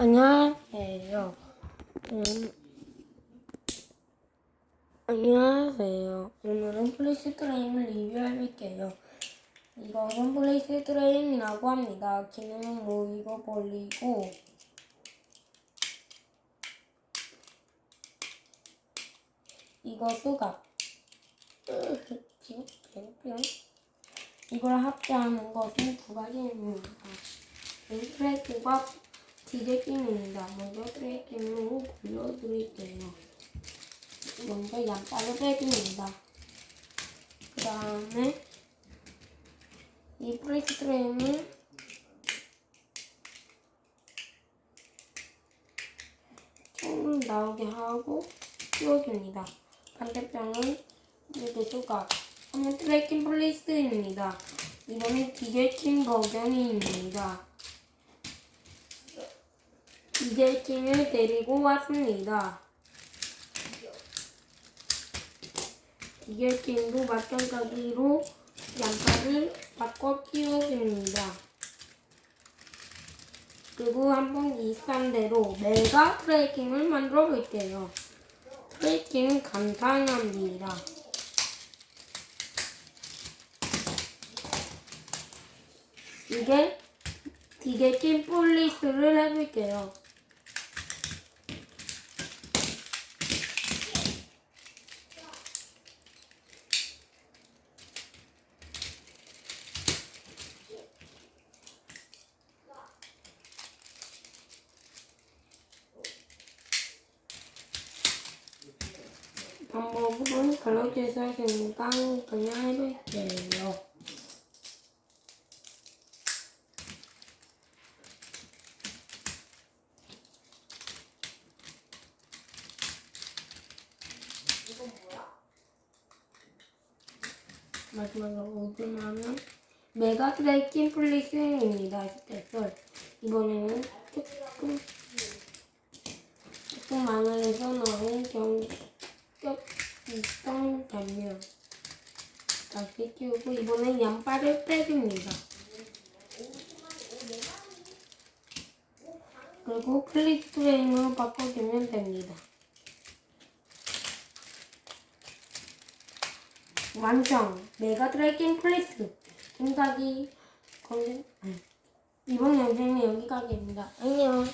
안녕하세요. 음, 안녕하세요. 오늘은 플레이스 트레인을 리뷰해볼게요. 이것은 플레이스 트레인이라고 합니다. 기능은 모이고 벌리고 이거 뿅뿅뿅 이걸 합체하는 것은 두 가지입니다. 트레이킹과 디제킹입니다. 먼저 트레이킹으로 보여드릴게요. 먼저 양파를 빼줍니다. 그 다음에 이 프레스 트레인을 총 나오게 하고 끼워줍니다. 반대편은 이렇게 수갑. 하면 트래킹 플레이스입니다. 이번엔 디제킹 버전입니다. 디제킹을 데리고 왔습니다. 디제킹도 마찬가지로 양파를 바꿔 끼워줍니다. 그리고 한번 비슷한 대로 메가 트래킹을 만들어 볼게요. 트래킹은 간단합니다. 이게 디제킹 폴리스를 해볼게요. 방법은 그렇게 써있으니까 그냥 해볼게요. 마지막으로 오픈하면 메가 트래킹 플리스입니다. 됐어요. 이번에는 조금 조금 망을해서 넣은 경격 이성 단면 다시 끼우고 이번엔 양파를 빼줍니다. 그리고 클릭 프레임으로 바꿔주면 됩니다. 완성! 메가 트래킹 플리스! 생각이 거의 이번 영상은 여기까지입니다. 안녕!